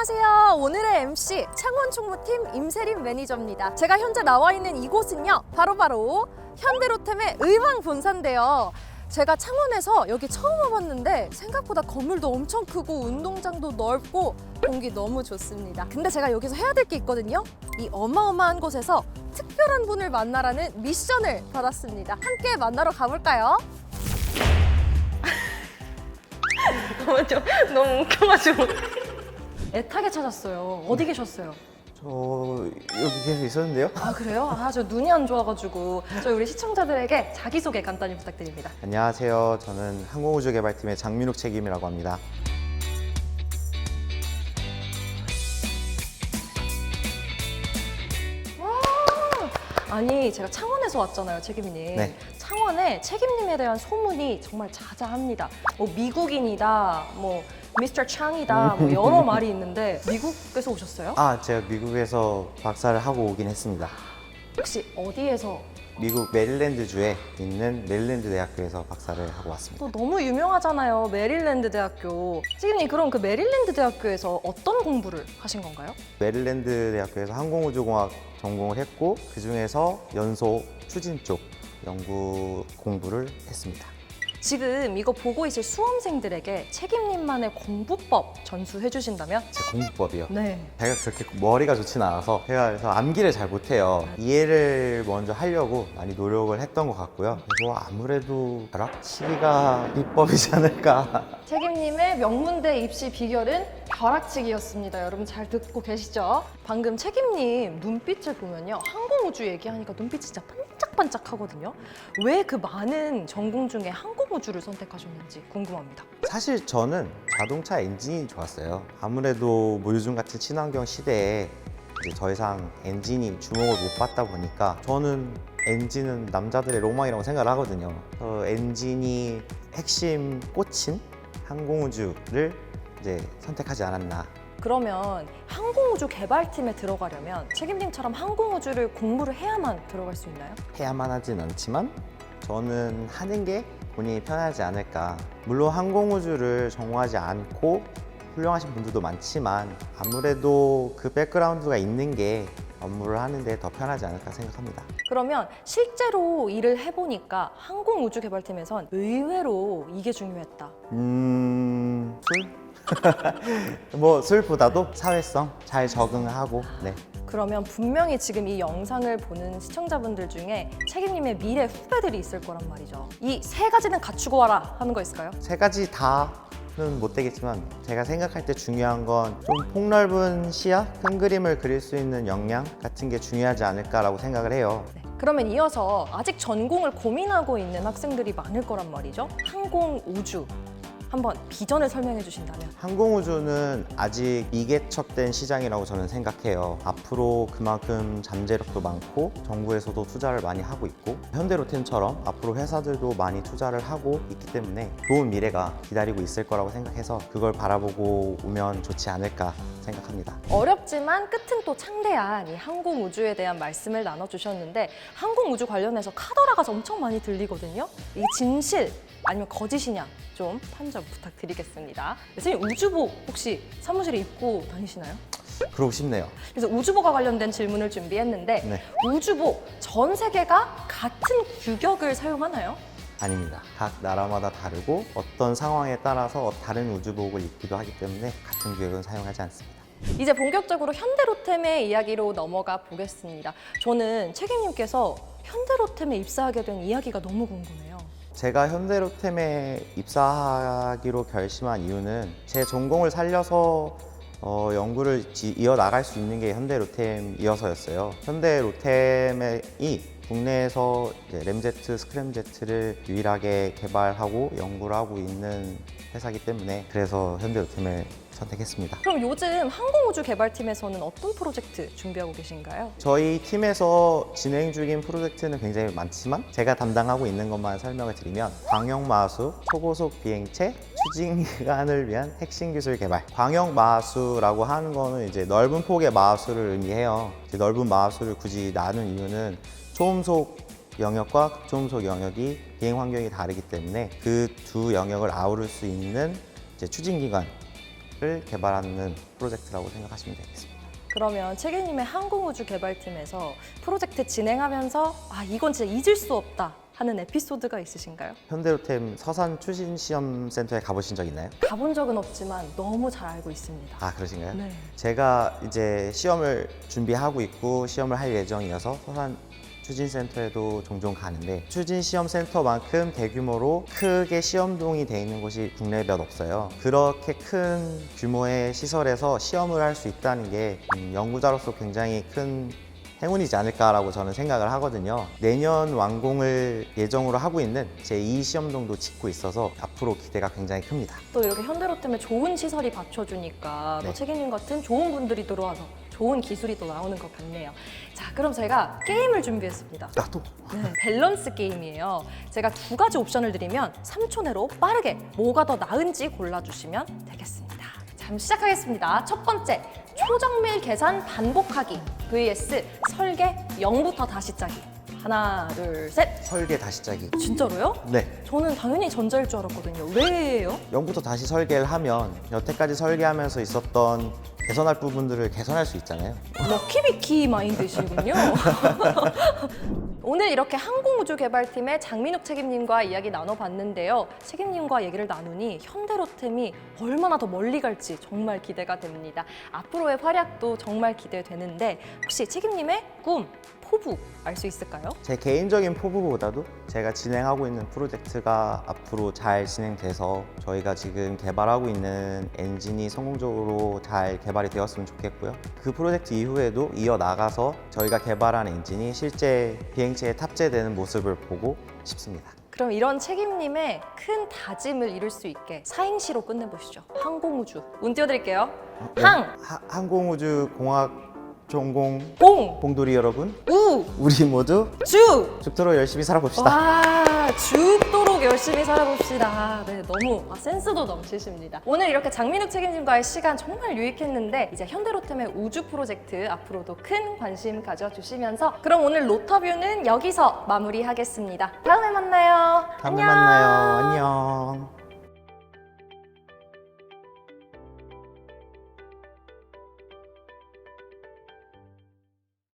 안녕하세요. 오늘의 MC 창원 총무팀 임세림 매니저입니다. 제가 현재 나와 있는 이곳은요. 바로 바로 현대로템의 의왕 본사인데요. 제가 창원에서 여기 처음 와봤는데 생각보다 건물도 엄청 크고 운동장도 넓고 공기 너무 좋습니다. 근데 제가 여기서 해야 될 게 있거든요. 이 어마어마한 곳에서 특별한 분을 만나라는 미션을 받았습니다. 함께 만나러 가볼까요? 너무 웃겨가지고. 애타게 찾았어요. 어디 계셨어요? 저 여기 계속 있었는데요. 아 그래요? 아 저 눈이 안 좋아가지고 저희 우리 시청자들에게 자기소개 간단히 부탁드립니다. 안녕하세요. 저는 항공우주개발팀의 장민욱 책임이라고 합니다. 아니 제가 창원에서 왔잖아요 책임님 네. 창원에 책임님에 대한 소문이 정말 자자합니다 뭐 미국인이다 뭐 미스터 창이다 뭐 여러 말이 있는데 미국에서 오셨어요? 아, 제가 미국에서 박사를 하고 오긴 했습니다. 혹시 어디에서 미국 메릴랜드주에 있는 메릴랜드 대학교에서 박사를 하고 왔습니다. 또 너무 유명하잖아요 메릴랜드 대학교 책임님 그럼 그 메릴랜드 대학교에서 어떤 공부를 하신 건가요? 메릴랜드 대학교에서 항공우주공학 전공을 했고 그 중에서 연소 추진 쪽 연구 공부를 했습니다. 지금 이거 보고 있을 수험생들에게 책임님만의 공부법 전수해 주신다면? 제 공부법이요. 네 제가 그렇게 머리가 좋진 않아서 제가 그래서 암기를 잘 못해요. 이해를 먼저 하려고 많이 노력을 했던 것 같고요. 그리고 아무래도 벼락치기가 비법이지 않을까. 책임님의 명문대 입시 비결은 벼락치기였습니다. 여러분 잘 듣고 계시죠? 방금 책임님 눈빛을 보면요. 항공우주 얘기하니까 눈빛이 진짜 반짝 반짝하거든요. 왜 그 많은 전공 중에 항공우주를 선택하셨는지 궁금합니다. 사실 저는 자동차 엔진이 좋았어요. 아무래도 뭐 요즘 같은 친환경 시대에 이제 더 이상 엔진이 주목을 못 받다 보니까 저는 엔진은 남자들의 로망이라고 생각을 하거든요. 어, 엔진이 핵심 꽂힌 항공우주를 이제 선택하지 않았나. 그러면 항공우주 개발팀에 들어가려면 책임님처럼 항공우주를 공부를 해야만 들어갈 수 있나요? 해야만 하진 않지만 저는 하는 게 본인이 편하지 않을까. 물론 항공우주를 전공하지 않고 훌륭하신 분들도 많지만 아무래도 그 백그라운드가 있는 게 업무를 하는데 더 편하지 않을까 생각합니다. 그러면 실제로 일을 해보니까 항공우주 개발팀에선 의외로 이게 중요했다. 음, 술? 뭐 술보다도 사회성 잘 적응하고 네. 그러면 분명히 지금 이 영상을 보는 시청자분들 중에 책임님의 미래 후배들이 있을 거란 말이죠. 이 세 가지는 갖추고 와라 하는 거 있을까요? 세 가지 다는 못 되겠지만 제가 생각할 때 중요한 건 좀 폭넓은 시야, 큰 그림을 그릴 수 있는 역량 같은 게 중요하지 않을까라고 생각을 해요. 네. 그러면 이어서 아직 전공을 고민하고 있는 학생들이 많을 거란 말이죠. 항공 우주 한번 비전을 설명해 주신다면 항공우주는 아직 미개척된 시장이라고 저는 생각해요. 앞으로 그만큼 잠재력도 많고 정부에서도 투자를 많이 하고 있고 현대로템처럼 앞으로 회사들도 많이 투자를 하고 있기 때문에 좋은 미래가 기다리고 있을 거라고 생각해서 그걸 바라보고 오면 좋지 않을까 생각합니다. 어렵지만 끝은 또 창대한 이 항공 우주에 대한 말씀을 나눠주셨는데 항공 우주 관련해서 카더라가 엄청 많이 들리거든요. 이 진실 아니면 거짓이냐 좀 판정 부탁드리겠습니다. 선생님 우주복 혹시 사무실에 입고 다니시나요? 그러고 싶네요. 그래서 우주복과 관련된 질문을 준비했는데 네. 우주복 전 세계가 같은 규격을 사용하나요? 아닙니다. 각 나라마다 다르고 어떤 상황에 따라서 다른 우주복을 입기도 하기 때문에 같은 규격은 사용하지 않습니다. 이제 본격적으로 현대로템의 이야기로 넘어가 보겠습니다. 저는 책임님께서 현대로템에 입사하게 된 이야기가 너무 궁금해요. 제가 현대로템에 입사하기로 결심한 이유는 제 전공을 살려서 어, 연구를 지- 이어나갈 수 있는 게 현대로템이어서였어요. 현대로템이 국내에서 램제트, 스크램제트를 유일하게 개발하고 연구를 하고 있는 회사이기 때문에 그래서 현대로템을 선택했습니다. 그럼 요즘 항공우주 개발팀에서는 어떤 프로젝트 준비하고 계신가요? 저희 팀에서 진행 중인 프로젝트는 굉장히 많지만 제가 담당하고 있는 것만 설명을 드리면 광역마수 초고속 비행체 추진 기간을 위한 핵심 기술 개발. 광역마수라고 하는 거는 이제 넓은 폭의 마수를 의미해요. 넓은 마수를 굳이 나눈 이유는 초음속 영역과 극초음속 영역이 비행 환경이 다르기 때문에 그 두 영역을 아우를 수 있는 이제 추진 기간 기술을 개발하는 프로젝트라고 생각하시면 되겠습니다. 그러면 책임님의 항공우주 개발팀에서 프로젝트 진행하면서 아 이건 진짜 잊을 수 없다 하는 에피소드가 있으신가요? 현대로템 서산 추진 시험 센터에 가보신 적 있나요? 가본 적은 없지만 너무 잘 알고 있습니다. 아 그러신가요? 네. 제가 이제 시험을 준비하고 있고 시험을 할 예정이어서 서산 추진센터에도 종종 가는데 추진 시험 센터만큼 대규모로 크게 시험동이 돼 있는 곳이 국내에 몇 없어요. 그렇게 큰 규모의 시설에서 시험을 할 수 있다는 게 음, 연구자로서 굉장히 큰 행운이지 않을까라고 저는 생각을 하거든요. 내년 완공을 예정으로 하고 있는 제2 시험동도 짓고 있어서 앞으로 기대가 굉장히 큽니다. 또 이렇게 현대로템에 좋은 시설이 받쳐주니까 또 네. 책임님 같은 좋은 분들이 들어와서 좋은 기술이 또 나오는 것 같네요. 자, 그럼 제가 게임을 준비했습니다. 아 또? 네, 밸런스 게임이에요. 제가 두 가지 옵션을 드리면 3초 내로 빠르게 뭐가 더 나은지 골라주시면 되겠습니다. 자, 그럼 시작하겠습니다. 첫 번째, 초정밀 계산 반복하기 vs 설계 0부터 다시 짜기. 하나, 둘, 셋. 설계 다시 짜기. 진짜로요? 네. 저는 당연히 전자일 줄 알았거든요. 왜요? 0부터 다시 설계를 하면 여태까지 설계하면서 있었던 개선할 부분들을 개선할 수 있잖아요. 럭키비키 마인드시군요. 오늘 이렇게 항공우주 개발팀의 장민욱 책임님과 이야기 나눠봤는데요. 책임님과 얘기를 나누니 현대로템이 얼마나 더 멀리 갈지 정말 기대가 됩니다. 앞으로의 활약도 정말 기대되는데 혹시 책임님의 꿈, 포부 알 수 있을까요? 제 개인적인 포부보다도 제가 진행하고 있는 프로젝트가 앞으로 잘 진행돼서 저희가 지금 개발하고 있는 엔진이 성공적으로 잘 개발이 되었으면 좋겠고요. 그 프로젝트 이후에도 이어나가서 저희가 개발한 엔진이 실제 비행체에 탑재되는 모습을 보고 싶습니다. 그럼 이런 책임님의 큰 다짐을 이룰 수 있게 사행시로 끝내보시죠. 항공우주. 운 띄워드릴게요. 네. 항, 하- 항공우주 공학 전공 공, 공돌이 여러분, 우, 우리 모두 주! 죽도록 열심히 살아봅시다. 와, 죽도록 열심히 살아봅시다. 네, 너무 아, 센스도 넘치십니다. 오늘 이렇게 장민욱 책임님과의 시간 정말 유익했는데 이제 현대로템의 우주 프로젝트 앞으로도 큰 관심 가져주시면서 그럼 오늘 로터뷰는 여기서 마무리하겠습니다. 다음에 만나요. 다음에 안녕. 만나요.